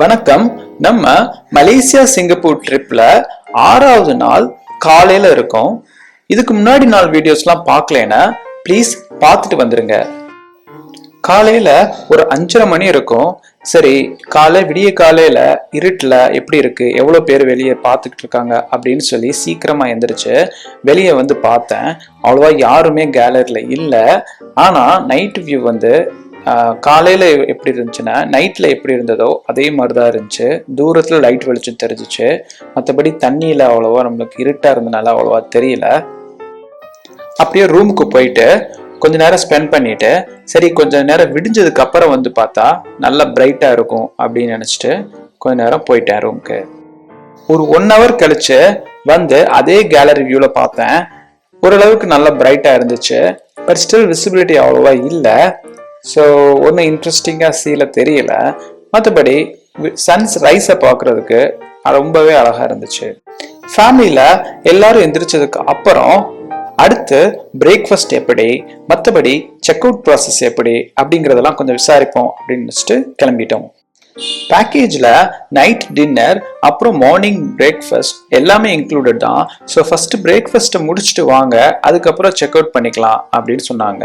வணக்கம். நம்ம Malaysia Singapore ட்ரிப்ல ஆறாவது நாள் காலையில இருக்கோம். இதுக்கு முன்னாடி நாள் வீடியோஸ்லாம் பார்க்கலனா ப்ளீஸ் பார்த்துட்டு வந்துருங்க. காலையில ஒரு அஞ்சரை மணி இருக்கும். சரி காலை விடிய காலையில இருட்டில் எப்படி இருக்கு? எவ்வளோ பேர் வெளியே பார்த்துக்கிட்டு இருக்காங்க? அப்படின்னு சொல்லி சீக்கிரமா எந்திரிச்சு வெளியே வந்து பார்த்தேன். அவ்வளோவா யாருமே கேலரியில் இல்லை. ஆனால் நைட் வியூ வந்து காலையில் எப்படி இருந்துச்சுன்னா நைட்டில் எப்படி இருந்ததோ அதே மாதிரி தான் இருந்துச்சு. தூரத்தில் லைட் வெளிச்சம் தெரிஞ்சிச்சு. மற்றபடி தண்ணியில் அவ்வளோவா நம்மளுக்கு இருட்டாக இருந்தனால அவ்வளோவா தெரியல. அப்படியே ரூமுக்கு போயிட்டு கொஞ்ச நேரம் ஸ்பெண்ட் பண்ணிட்டு சரி கொஞ்ச நேரம் விடிஞ்சதுக்கு அப்புறம் வந்து பார்த்தா நல்லா பிரைட்டா இருக்கும் அப்படின்னு நினச்சிட்டு கொஞ்ச நேரம் போயிட்டேன் ரூமுக்கு ஒரு ஒன் ஹவர் கழிச்சு வந்து அதே கேலரி வியூல பார்த்தேன். ஓரளவுக்கு நல்லா பிரைட்டா இருந்துச்சு. பட் ஸ்டில் விசிபிலிட்டி அவ்வளோவா இல்லை. ஸோ ஒன்றும் இன்ட்ரெஸ்டிங்காக சீல தெரியல. மற்றபடி சன்ஸ் ரைஸை பார்க்குறதுக்கு ரொம்பவே அழகாக இருந்துச்சு. ஃபேமிலியில் எல்லாரும் எந்திரிச்சதுக்கு அப்புறம் அடுத்து பிரேக்ஃபாஸ்ட் எப்படி மற்றபடி செக் அவுட் ப்ராசஸ் எப்படி அப்படிங்கிறதெல்லாம் கொஞ்சம் விசாரிப்போம் அப்படின்னு நினச்சிட்டு கிளம்பிட்டோம். பேக்கேஜில் நைட் டின்னர் அப்புறம் மார்னிங் பிரேக்ஃபாஸ்ட் எல்லாமே இன்க்ளூடட் தான். ஸோ ஃபஸ்ட்டு பிரேக்ஃபாஸ்ட்டை முடிச்சுட்டு வாங்க அதுக்கப்புறம் செக் அவுட் பண்ணிக்கலாம் அப்படின்னு சொன்னாங்க.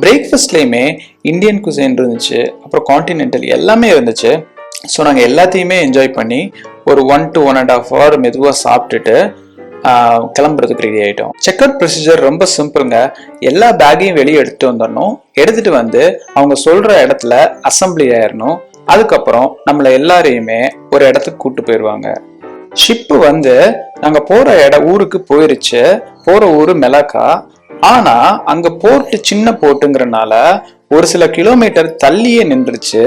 பிரேக்ஃபாஸ்ட்லேயுமே இந்தியன் குசைன் இருந்துச்சு அப்புறம் காண்டினென்டல் எல்லாமே இருந்துச்சு. ஸோ நாங்கள் எல்லாத்தையுமே என்ஜாய் பண்ணி ஒரு one to one and half hour மெதுவாக சாப்பிட்டுட்டு கிளம்புறதுக்கு ரெடி ஆகிட்டோம் செக்அவுட் ப்ரொசீஜர் ரொம்ப சிம்பிளுங்க எல்லா பேக்கையும் வெளியே எடுத்துட்டு வந்துடணும். எடுத்துட்டு வந்து அவங்க சொல்கிற இடத்துல அசம்பிளி ஆயிடணும் அதுக்கப்புறம் நம்மளை எல்லாரையுமே ஒரு இடத்துக்கு கூப்பிட்டு போயிடுவாங்க. ஷிப்பு வந்து நாங்கள் போகிற இட ஊருக்கு போயிருச்சு. போகிற ஊர் மெலக்கா ஆனா அங்க போர்ட் சின்ன போர்ட்டுங்கிறனால ஒரு சில கிலோமீட்டர் தள்ளியே நின்றுச்சு.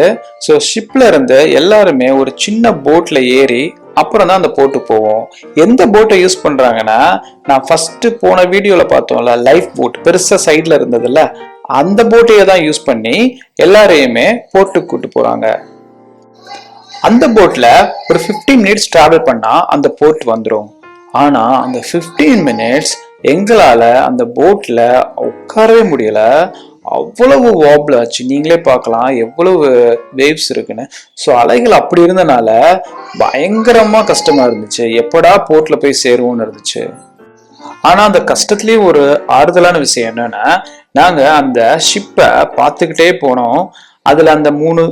ஸோ ஷிப்ல இருந்து எல்லாருமே ஒரு சின்ன போட்ல ஏறி அப்புறம் தான் அந்த போட்டு போவோம். எந்த போட்டை யூஸ் பண்றாங்கன்னா நான் ஃபர்ஸ்ட் போன வீடியோல பார்த்தோம்ல லைஃப் போட் பெருசா சைட்ல இருந்ததுல அந்த போட்டையே தான் யூஸ் பண்ணி எல்லாரையுமே போட்டுக்கு கூட்டு போறாங்க. அந்த போட்ல ஒரு 15 மினிட்ஸ் டிராவல் பண்ணா அந்த போர்ட் வந்துடும் ஆனா அந்த 15 மினிட்ஸ் எங்களால அந்த போட்ல உட்காரவே முடியல. அவ்வளவு வாபிள் ஆச்சு நீங்களே பார்க்கலாம் எவ்வளவு வேவ்ஸ் இருக்குன்னு. ஸோ அலைகள் அப்படி இருந்தனால பயங்கரமா கஷ்டமா இருந்துச்சு. எப்படா போட்ல போய் சேருவோம்னு இருந்துச்சு. ஆனா அந்த கஷ்டத்துலயே ஒரு ஆறுதலான விஷயம் என்னன்னா நாங்க அந்த ஷிப்பை பார்த்துக்கிட்டே போனோம். அதில் அந்த மூணு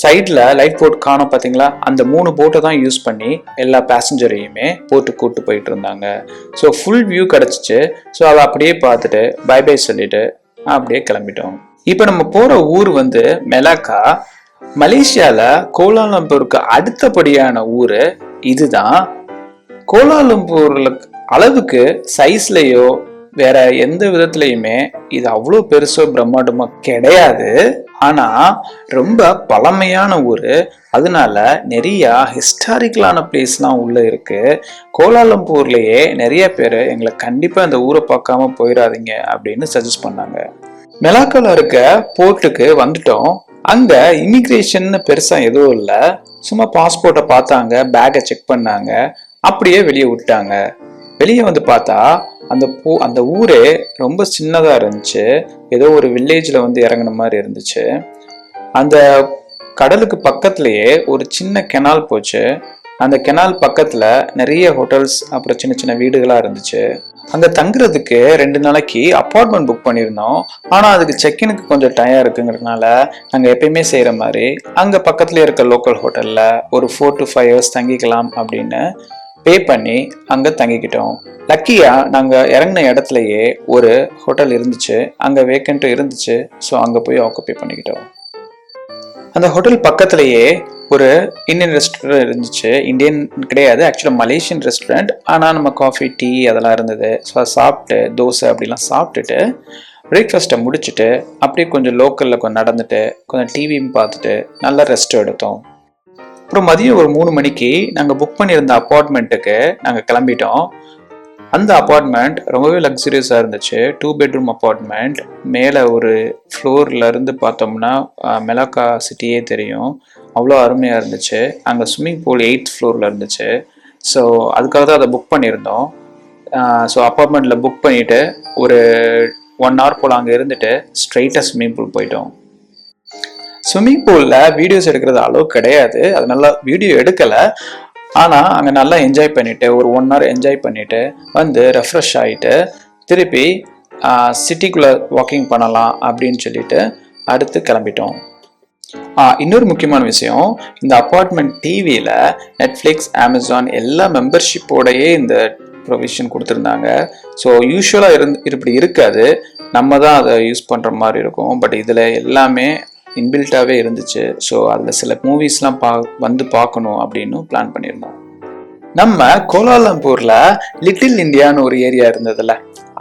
சைடில் லைஃப் போட் காணோம் பார்த்தீங்களா அந்த மூணு போட்டை தான் யூஸ் பண்ணி எல்லா பேசஞ்சரையுமே போட்டு கூப்பிட்டு போயிட்டு இருந்தாங்க. ஸோ ஃபுல் வியூ கிடச்சிச்சு. ஸோ அதை அப்படியே பார்த்துட்டு பை பை சொல்லிட்டு அப்படியே கிளம்பிட்டோம். இப்போ நம்ம போகிற ஊர் வந்து மெலாக்கா. மலேசியாவில் கோலாலம்பூருக்கு அடுத்தபடியான ஊர் இதுதான். கோலாலம்பூரில் அளவுக்கு சைஸ்லேயோ வேற எந்த விதத்துலயுமே இது அவ்வளோ பெருசோ பிரம்மாண்டமோ கிடையாது. ஆனா ரொம்ப பழமையான ஊர். அதனால நிறைய ஹிஸ்டாரிக்கலான பிளேஸ்லாம் உள்ள இருக்கு. கோலாலம்பூர்லயே நிறைய பேர் எங்களை கண்டிப்பா இந்த ஊரை பார்க்காம போயிடாதீங்க அப்படின்னு சஜஸ்ட் பண்ணாங்க. மெலாக்கால இருக்க போர்ட்டுக்கு வந்துட்டோம். அங்க இமிக்ரேஷன் பெருசா எதுவும் இல்லை. சும்மா பாஸ்போர்ட்டை பார்த்தாங்க பேக்கை செக் பண்ணாங்க அப்படியே வெளியே விட்டாங்க. வெளியே வந்து பார்த்தா அந்த பூ அந்த ஊரே ரொம்ப சின்னதாக இருந்துச்சு. ஏதோ ஒரு வில்லேஜில் வந்து இறங்குன மாதிரி இருந்துச்சு. அந்த கடலுக்கு பக்கத்துலேயே ஒரு சின்ன கெனால் போச்சு. அந்த கெனால் பக்கத்தில் நிறைய ஹோட்டல்ஸ் அப்புறம் சின்ன சின்ன வீடுகளாக இருந்துச்சு. அங்கே தங்குறதுக்கு ரெண்டு நாளைக்கு அப்பார்ட்மெண்ட் புக் பண்ணியிருந்தோம். ஆனால் அதுக்கு செக்கினுக்கு கொஞ்சம் டயம் இருக்குங்கிறதுனால நாங்கள் எப்பயுமே செய்கிற மாதிரி அங்கே பக்கத்துலேயே இருக்க லோக்கல் ஹோட்டலில் ஒரு ஃபோர் டு ஃபைவ் ஹவர்ஸ் தங்கிக்கலாம் அப்படின்னு பே பண்ணி அங்கே தங்கிக்கிட்டோம். லக்கியா நாங்கள் இறங்கின இடத்துலயே ஒரு ஹோட்டல் இருந்துச்சு. அங்கே வேக்கண்ட்டும் இருந்துச்சு. ஸோ அங்கே போய் ஆக்குப்பை பண்ணிக்கிட்டோம். அந்த ஹோட்டல் பக்கத்துலேயே ஒரு இந்தியன் ரெஸ்டாரண்ட் இருந்துச்சு. இந்தியன் கிடையாது ஆக்சுவலாக மலேசியன் ரெஸ்டாரண்ட் ஆனால் நம்ம காஃபி டீ அதெல்லாம் இருந்தது. ஸோ அதை சாப்பிட்டு தோசை அப்படிலாம் சாப்பிட்டுட்டு பிரேக்ஃபாஸ்ட்டை முடிச்சுட்டு அப்படியே கொஞ்சம் லோக்கலில் கொஞ்சம் நடந்துட்டு கொஞ்சம் டிவியும் பார்த்துட்டு நல்லா ரெஸ்ட் எடுத்தோம். அப்புறம் மதியம் ஒரு மூணு மணிக்கு நாங்கள் புக் பண்ணியிருந்த அப்பார்ட்மெண்ட்டுக்கு நாங்கள் கிளம்பிட்டோம். அந்த அப்பார்ட்மெண்ட் ரொம்பவே லக்ஸுரியஸாக இருந்துச்சு. டூ பெட்ரூம் அப்பார்ட்மெண்ட் மேலே ஒரு ஃப்ளோர்லேருந்து பார்த்தோம்னா மெலாக்கா சிட்டியே தெரியும். அவ்வளோ அருமையாக இருந்துச்சு. அங்கே ஸ்விம்மிங் பூல் எயித் ஃப்ளோரில் இருந்துச்சு. ஸோ அதுக்காக தான் அதை புக் பண்ணியிருந்தோம். ஸோ அப்பார்ட்மெண்ட்டில் புக் பண்ணிவிட்டு ஒரு ஒன் ஹவர் போல் அங்கே இருந்துட்டு ஸ்ட்ரைட்டாக ஸ்விம்மிங் பூல் போயிட்டோம். ஸ்விம்மிங் பூலில் வீடியோஸ் எடுக்கிறது அளவு கிடையாது. அது நல்லா வீடியோ எடுக்கலை. ஆனால் அங்கே நல்லா என்ஜாய் பண்ணிவிட்டு ஒரு ஒன் ஹவர் என்ஜாய் பண்ணிவிட்டு வந்து ரெஃப்ரெஷ் ஆகிட்டு திருப்பி சிட்டிக்குள்ளே வாக்கிங் பண்ணலாம் அப்படின்னு சொல்லிட்டு அடுத்து கிளம்பிட்டோம். ஆ, இன்னொரு முக்கியமான விஷயம் இந்த அப்பார்ட்மெண்ட் டிவியில் நெட்ஃப்ளிக்ஸ் அமேசான் எல்லா மெம்பர்ஷிப்போடையே இந்த ப்ரொவிஷன் கொடுத்துருந்தாங்க. ஸோ யூஸ்வலாக இருந்து இப்படி இருக்காது. நம்ம தான் அதை யூஸ் பண்ணுற மாதிரி இருக்கும். பட் இதில் எல்லாமே இன்பில்ட்டாகவே இருந்துச்சு. ஸோ அதில் சில மூவிஸ்லாம் பா வந்து பார்க்கணும் அப்படின்னு பிளான் பண்ணியிருந்தோம். நம்ம கோலாலம்பூர்ல லிட்டில் இந்தியான்னு ஒரு ஏரியா இருந்ததுல.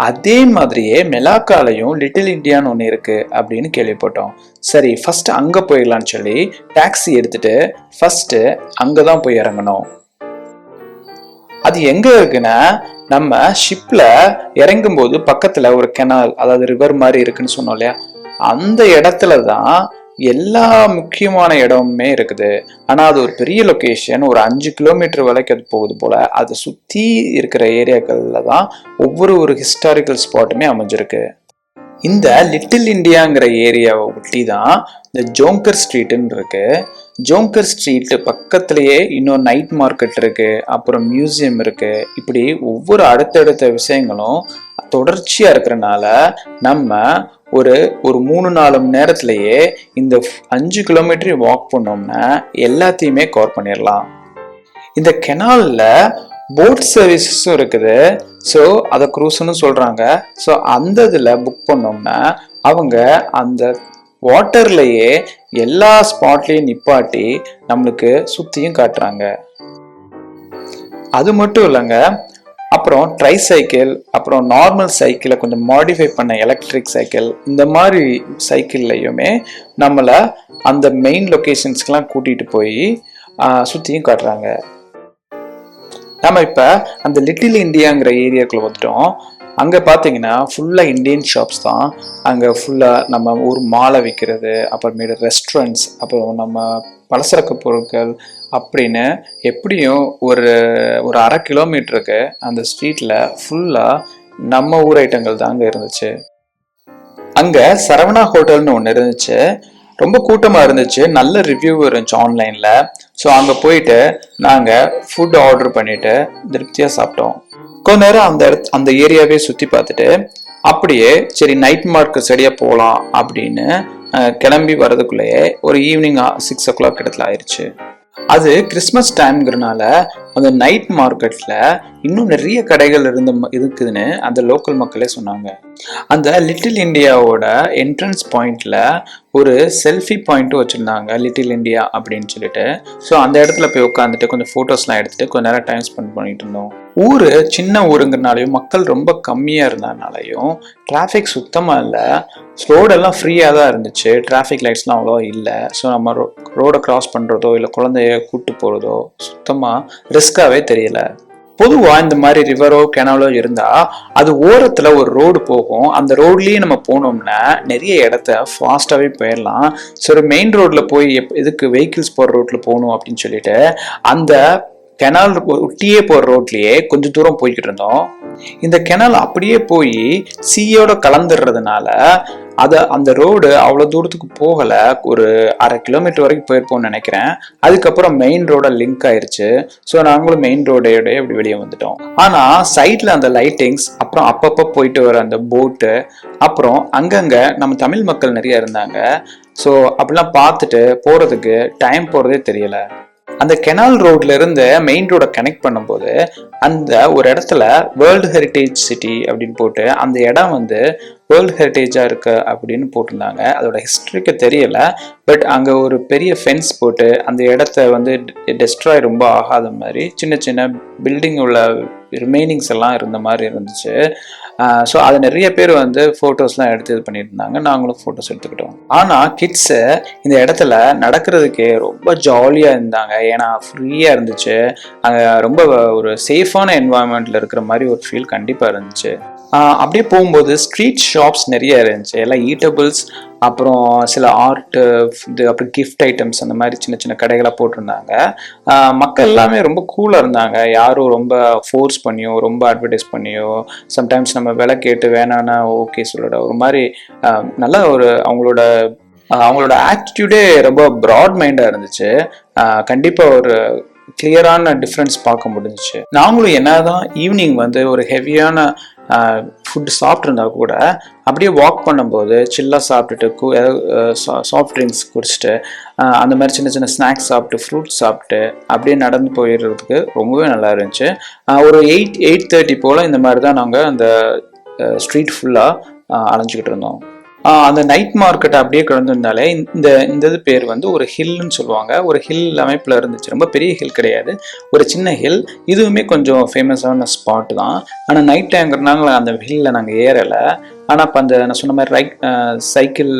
அதே மாதிரியே மெலாக்காலையும் லிட்டில் இந்தியான்னு ஒன்று இருக்கு அப்படின்னு கேள்விப்பட்டோம். சரி ஃபர்ஸ்ட் அங்க போயிடலாம்னு சொல்லி டாக்ஸி எடுத்துட்டு ஃபர்ஸ்ட் அங்கே தான் போய் இறங்கணும் அது எங்க இருக்குன்னா நம்ம ஷிப்ல இறங்கும் போது பக்கத்துல ஒரு கெனால் அதாவது ரிவர் மாதிரி இருக்குன்னு சொன்னோம் இல்லையா? அந்த இடத்துல தான் எல்லா முக்கியமான இடமுமே இருக்குது. ஆனால் அது ஒரு பெரிய லொக்கேஷன் ஒரு அஞ்சு கிலோமீட்டர் வரைக்கும் அது போகுது போல். அதை சுற்றி இருக்கிற ஏரியாக்களில் தான் ஒவ்வொரு ஒரு ஹிஸ்டாரிக்கல் ஸ்பாட்டுமே அமைஞ்சிருக்கு. இந்த லிட்டில் இந்தியாங்கிற ஏரியாவை ஒட்டி தான் இந்த ஜோங்கர் ஸ்ட்ரீட்டுன்னு இருக்கு. ஜோங்கர் ஸ்ட்ரீட் பக்கத்துலேயே இன்னொரு நைட் மார்க்கெட் இருக்கு. அப்புறம் மியூசியம் இருக்கு. இப்படி ஒவ்வொரு அடுத்தடுத்த விஷயங்களும் தொடர்ச்சியாக இருக்கிறனால நம்ம ஒரு ஒரு மூணு நாலு மணி நேரத்திலேயே இந்த அஞ்சு கிலோமீட்டர் வாக் பண்ணோம்னா எல்லாத்தையுமே கவர் பண்ணிடலாம். இந்த கெனால்ல போட் சர்வீசஸும் இருக்குது. ஸோ அதை க்ரூஸ்னு சொல்கிறாங்க ஸோ அந்த இதில் புக் பண்ணோம்னா அவங்க அந்த வாட்டர்லேயே எல்லா ஸ்பாட்லேயும் நிப்பாட்டி நம்மளுக்கு சுற்றியும் காட்டுறாங்க. அது மட்டும் இல்லைங்க அப்புறம் ட்ரை சைக்கிள் அப்புறம் நார்மல் சைக்கிளை கொஞ்சம் மாடிஃபை பண்ண எலக்ட்ரிக் சைக்கிள் இந்த மாதிரி சைக்கிள்லையுமே நம்மளை அந்த மெயின் லொக்கேஷன்ஸ்க்கெலாம் கூட்டிகிட்டு போய் சுற்றியும் காட்டுறாங்க. நம்ம இப்போ அந்த லிட்டில் இந்தியாங்கிற ஏரியாக்குள்ளே வந்துட்டோம். அங்கே பார்த்தீங்கன்னா ஃபுல்லாக இந்தியன் ஷாப்ஸ் தான். அங்கே ஃபுல்லாக நம்ம ஊர் மாலை விற்கிறது அப்புறமேட்டு ரெஸ்டாரண்ட்ஸ் அப்புறம் நம்ம பலசரக்கு பொருட்கள் அப்படின்னு எப்படியும் ஒரு ஒரு அரை கிலோமீட்டருக்கு அந்த ஸ்ட்ரீட்டில் ஃபுல்லாக நம்ம ஊர் ஐட்டங்கள் தாங்க இருந்துச்சு. அங்கே சரவணா ஹோட்டல்னு ஒன்று இருந்துச்சு. ரொம்ப கூட்டமாக இருந்துச்சு. நல்ல ரிவ்யூ இருந்துச்சு ஆன்லைனில் ஸோ அங்கே போயிட்டு நாங்கள் ஃபுட் ஆர்டர் பண்ணிவிட்டு திருப்தியாக சாப்பிட்டோம். கொஞ்ச நேரம் அந்த அந்த ஏரியாவே சுற்றி பார்த்துட்டு அப்படியே சரி நைட் மார்க்கெட் சரியாக போகலாம் அப்படின்னு கிளம்பி வர்றதுக்குள்ளேயே ஒரு ஈவினிங் சிக்ஸ் ஓ கிளாக் இடத்துல ஆயிடுச்சு அது கிறிஸ்மஸ் டைம்ங்கிறனால அந்த நைட் மார்க்கெட்டில் இன்னும் நிறைய கடைகள் இருந்த இருக்குதுன்னு அந்த லோக்கல் மக்களே சொன்னாங்க. அந்த லிட்டில் இந்தியாவோட என்ட்ரன்ஸ் பாயிண்டில் ஒரு செல்ஃபி பாயிண்ட்டும் வச்சுருந்தாங்க லிட்டில் இந்தியா அப்படின்னு சொல்லிட்டு. ஸோ அந்த இடத்துல போய் உட்காந்துட்டு கொஞ்சம் ஃபோட்டோஸ்லாம் எடுத்துகிட்டு கொஞ்ச நேரம் டைம் ஸ்பெண்ட் பண்ணிட்டு இருந்தோம். ஊர் சின்ன ஊருங்கிறனாலையும் மக்கள் ரொம்ப கம்மியாக இருந்ததுனாலையும் டிராஃபிக் சுத்தமாக இல்லை. ரோடெல்லாம் ஃப்ரீயாக தான் இருந்துச்சு. டிராஃபிக் லைட்ஸ்லாம் அவ்வளோ இல்லை. ஸோ நம்ம ரோ ரோடை கிராஸ் பண்ணுறதோ இல்லை குழந்தைய கூப்பிட்டு போகிறதோ சுத்தமாக ரிஸ்க்காகவே தெரியல. பொதுவாக இந்த மாதிரி ரிவரோ கெனாலோ இருந்தால் அது ஓரத்தில் ஒரு ரோடு போகும். அந்த ரோட்லேயே நம்ம போனோம்னா நிறைய இடத்த ஃபாஸ்ட்டாகவே போயிடலாம் ஸோ ஒரு மெயின் ரோட்டில் போய் எப் எதுக்கு வெஹிக்கிள்ஸ் போகிற ரோட்டில் போகணும் அப்படின்னு சொல்லிட்டு அந்த கெனால் ஒட்டியே போகிற ரோட்லேயே கொஞ்சம் தூரம் போய்கிட்டு இருந்தோம். இந்த கெனால் அப்படியே போய் சீயோட கலந்துடுறதுனால அதை அந்த ரோடு அவ்வளோ தூரத்துக்கு போகலை. ஒரு அரை கிலோமீட்டர் வரைக்கும் போயிருப்போம்னு நினைக்கிறேன். அதுக்கப்புறம் மெயின் ரோட லிங்க் ஆயிடுச்சு ஸோ நாங்களும் மெயின் ரோடையோட இப்படி வெளியே வந்துட்டோம். ஆனால் சைடில் அந்த லைட்டிங்ஸ் அப்புறம் அப்பப்போ போயிட்டு வர அந்த போட்டு அப்புறம் அங்கங்கே நம்ம தமிழ் மக்கள் நிறைய இருந்தாங்க. ஸோ அப்படிலாம் பார்த்துட்டு போகிறதுக்கு டைம் போகிறதே தெரியலை. அந்த கெனால் ரோட்ல இருந்து மெயின் ரோட கனெக்ட் பண்ணும்போது அந்த ஒரு இடத்துல வேர்ல்டு ஹெரிட்டேஜ் சிட்டி அப்படின்னு போட்டு அந்த இடம் வந்து வேர்ல்டு ஹெரிட்டேஜாக இருக்கு அப்படின்னு போட்டிருந்தாங்க. அதோட ஹிஸ்ட்ரிக்கு தெரியல பட் அங்கே ஒரு பெரிய ஃபென்ஸ் போட்டு அந்த இடத்த வந்து டெஸ்ட்ராய் ரொம்ப ஆகாத மாதிரி சின்ன சின்ன பில்டிங் உள்ள ரிமைனிங்ஸ் எல்லாம் இருந்த மாதிரி இருந்துச்சு. ஸோ அது நிறைய பேர் வந்து ஃபோட்டோஸ்லாம் எடுத்து இது பண்ணியிருந்தாங்க நாங்களும் ஃபோட்டோஸ் எடுத்துக்கிட்டோம். ஆனால் கிட்ஸு இந்த இடத்துல நடக்கிறதுக்கே ரொம்ப ஜாலியாக இருந்தாங்க. ஏன்னா ஃப்ரீயாக இருந்துச்சு. அங்கே ரொம்ப ஒரு சேஃபான என்வாயன்மெண்ட்டில் இருக்கிற மாதிரி ஒரு ஃபீல் கண்டிப்பாக இருந்துச்சு. அப்படியே போகும்போது ஸ்ட்ரீட் ஷாப்ஸ் நிறைய இருந்துச்சு. எல்லாம் ஈட்டபிள்ஸ் அப்புறம் சில ஆர்ட் இது அப்புறம் கிஃப்ட் ஐட்டம்ஸ் அந்த மாதிரி சின்ன சின்ன கடைகளாக போட்டிருந்தாங்க. மக்கள் எல்லாமே ரொம்ப கூலாக இருந்தாங்க. யாரும் ரொம்ப ஃபோர்ஸ் பண்ணியோ ரொம்ப அட்வர்டைஸ் பண்ணியோ சம்டைம்ஸ் நம்ம விலை கேட்டு வேணான்னா ஓகே சொல்லட. ஒரு மாதிரி நல்ல ஒரு அவங்களோட அவங்களோட ஆட்டிடியூடே ரொம்ப ப்ராட் மைண்டாக இருந்துச்சு. கண்டிப்பாக கண்டிப்பா ஒரு கிளியரான டிஃப்ரென்ஸ் பார்க்க முடிஞ்சுச்சு. நாங்களும் என்னதான் ஈவினிங் வந்து ஒரு ஹெவியான ஃபுட்டு சாப்பிட்ருந்தா கூட அப்படியே வாக் பண்ணும்போது சில்லாக சாப்பிட்டுட்டு கூ சாஃப்ட் ட்ரிங்க்ஸ் குடிச்சிட்டு அந்த மாதிரி சின்ன சின்ன ஸ்நாக்ஸ் சாப்பிட்டு ஃப்ரூட்ஸ் சாப்பிட்டு அப்படியே நடந்து போயிடுறதுக்கு ரொம்பவே நல்லா இருந்துச்சு. ஒரு எயிட் எயிட் தேர்ட்டி போல் இந்த மாதிரி தான் நாங்கள் அந்த ஸ்ட்ரீட் ஃபுல்லாக அலைஞ்சிக்கிட்டு இருந்தோம். அந்த நைட் மார்க்கெட் அப்படியே கிடந்திருந்தாலே இந்த இந்த இது பேர் வந்து ஒரு ஹில்னு சொல்லுவாங்க. ஒரு ஹில் அமைப்பில் இருந்துச்சு. ரொம்ப பெரிய ஹில் கிடையாது. ஒரு சின்ன ஹில் இதுவுமே கொஞ்சம் ஃபேமஸான ஸ்பாட் தான். ஆனால் நைட் டைம்ங்கிறனால அந்த ஹில்ல நாங்கள் ஏறலை. ஆனால் இப்போ அந்த நான் சொன்ன மாதிரி ரைட் சைக்கிள்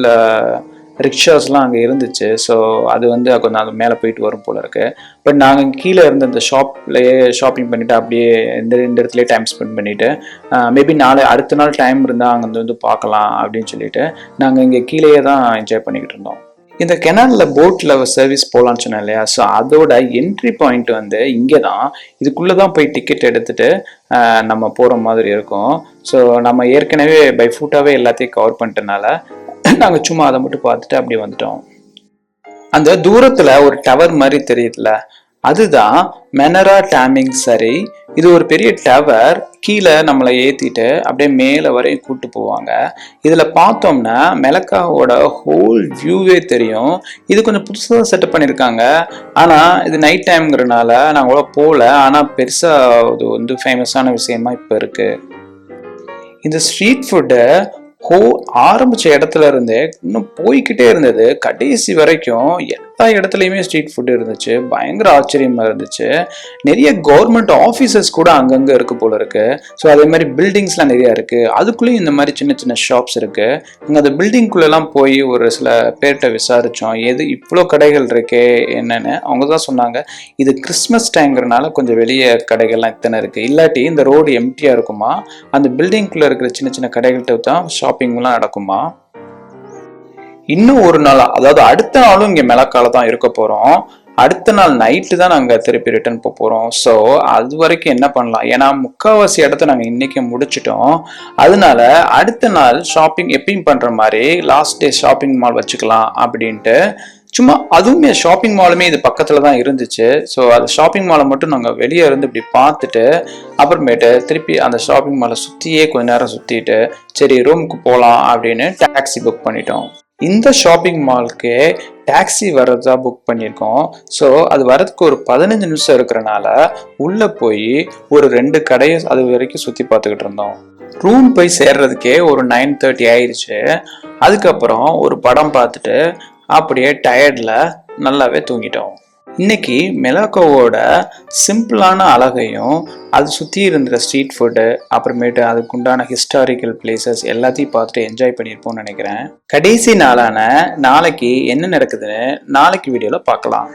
ரிக்ஷாஸ்லாம் அங்கே இருந்துச்சு. ஸோ அது வந்து கொஞ்சம் அது மேலே போயிட்டு வரும் போல இருக்கு. பட் நாங்கள் கீழே இருந்த அந்த ஷாப்லேயே ஷாப்பிங் பண்ணிட்டு அப்படியே இந்த இந்த இடத்துலயே டைம் ஸ்பெண்ட் பண்ணிட்டு மேபி நாளை அடுத்த நாள் டைம் இருந்தால் அங்கே வந்து பார்க்கலாம் அப்படின்னு சொல்லிட்டு நாங்கள் இங்கே கீழேயே தான் என்ஜாய் பண்ணிக்கிட்டு இருந்தோம். இந்த கெனாலில் போட்டில் சர்வீஸ் போகலான்னு சொன்னேன் இல்லையா? ஸோ அதோட என்ட்ரி பாயிண்ட் வந்து இங்கே தான். இதுக்குள்ளே தான் போய் டிக்கெட் எடுத்துட்டு நம்ம போகிற மாதிரி இருக்கும். ஸோ நம்ம ஏற்கனவே பை ஃபுட்டாகவே எல்லாத்தையும் கவர் பண்ணிட்டனால நாங்கள் சும்மா அதை மட்டும் பார்த்துட்டு அப்படியே வந்துட்டோம். அந்த தூரத்துல ஒரு டவர் மாதிரி தெரியுதுல அதுதான் மெனரா டேமிங் சரி இது ஒரு பெரிய டவர் கீழே நம்மளை ஏத்திட்டு அப்படியே மேலே வரையும் கூட்டு போவாங்க. இதில் பார்த்தோம்னா மெலக்காவோட ஹோல் வியூவே தெரியும். இது கொஞ்சம் புதுசாக செட்டப் பண்ணியிருக்காங்க. ஆனால் இது நைட் டைம்ங்கிறனால நான் கூட போகல. ஆனால் பெருசாக இது வந்து ஃபேமஸான விஷயமா இப்போ இருக்கு. இந்த ஸ்ட்ரீட் ஃபுட்டு ஹோ ஆரம்பிச்ச இடத்துல இருந்தே இன்னும் போய்க்கிட்டே இருந்தது. கடைசி வரைக்கும் எல்லா இடத்துலையுமே ஸ்ட்ரீட் ஃபுட் இருந்துச்சு. பயங்கர ஆச்சரியமாக இருந்துச்சு. நிறைய கவர்மெண்ட் ஆஃபீஸஸ் கூட அங்கங்கே இருக்கு போல இருக்கு. ஸோ அதே மாதிரி பில்டிங்ஸ்லாம் நிறையா இருக்குது அதுக்குள்ளேயும் இந்த மாதிரி சின்ன சின்ன ஷாப்ஸ் இருக்குது இங்கே அந்த பில்டிங்குள்ளெல்லாம் போய் ஒரு சில பேர்கிட்ட விசாரித்தோம் எது இவ்வளோ கடைகள் இருக்கே என்னென்னு. அவங்க தான் சொன்னாங்க இது கிறிஸ்மஸ் டைங்கிறனால கொஞ்சம் வெளியே கடைகள்லாம் இத்தனை இருக்குது இல்லாட்டி இந்த ரோடு எம்டியாக இருக்குமா? அந்த பில்டிங்குள்ளே இருக்கிற சின்ன சின்ன கடைகள்கிட்ட தான் ஷாப்பிங்லாம் நடக்குமா? இன்னும் ஒரு நாள் அதாவது அடுத்த நாளும் இங்க மெலக்கால தான் இருக்க போறோம். அடுத்த நாள் நைட்டு தான் நாங்கள் திருப்பி ரிட்டர்ன் போக போகிறோம் ஸோ அது வரைக்கும் என்ன பண்ணலாம்? ஏன்னா முக்கால்வாசி இடத்த நாங்கள் இன்றைக்கி முடிச்சிட்டோம். அதனால அடுத்த நாள் ஷாப்பிங் எப்பயும் பண்ணுற மாதிரி லாஸ்ட் டே ஷாப்பிங் மால் வச்சுக்கலாம் அப்படின்ட்டு. சும்மா அதுவுமே ஷாப்பிங் மாலுமே இது பக்கத்தில் தான் இருந்துச்சு. ஸோ அது ஷாப்பிங் மாலை மட்டும் நாங்கள் வெளியே இருந்து இப்படி பார்த்துட்டு அப்புறமேட்டு திருப்பி அந்த ஷாப்பிங் மாலை சுற்றியே கொஞ்ச நேரம் சுற்றிட்டு சரி ரூமுக்கு போகலாம் அப்படின்னு டாக்ஸி புக் பண்ணிட்டோம். இந்த ஷாப்பிங் மாலுக்கு டாக்ஸி வர்றதா புக் பண்ணியிருக்கோம். ஸோ அது வரதுக்கு ஒரு பதினஞ்சு நிமிஷம் இருக்கிறனால உள்ளே போய் ஒரு ரெண்டு கடையை அது வரைக்கும் சுற்றி பார்த்துக்கிட்டு இருந்தோம். ரூம் போய் சேர்றதுக்கே ஒரு நைன் தேர்ட்டி ஆயிடுச்சு அதுக்கப்புறம் ஒரு படம் பார்த்துட்டு அப்படியே டயர்டில் நல்லாவே தூங்கிட்டோம். இன்னைக்கு மெலாக்கோவோட சிம்பிளான அழகையும் அது சுற்றி இருந்த ஸ்ட்ரீட் ஃபுட்டு அப்புறமேட்டு அதுக்குண்டான ஹிஸ்டாரிக்கல் பிளேசஸ் எல்லாத்தையும் பார்த்துட்டு என்ஜாய் பண்ணியிருப்போம்னு நினைக்கிறேன். கடைசி நாளான நாளைக்கு என்ன நடக்குதுன்னு நாளைக்கு வீடியோவில் பார்க்கலாம்.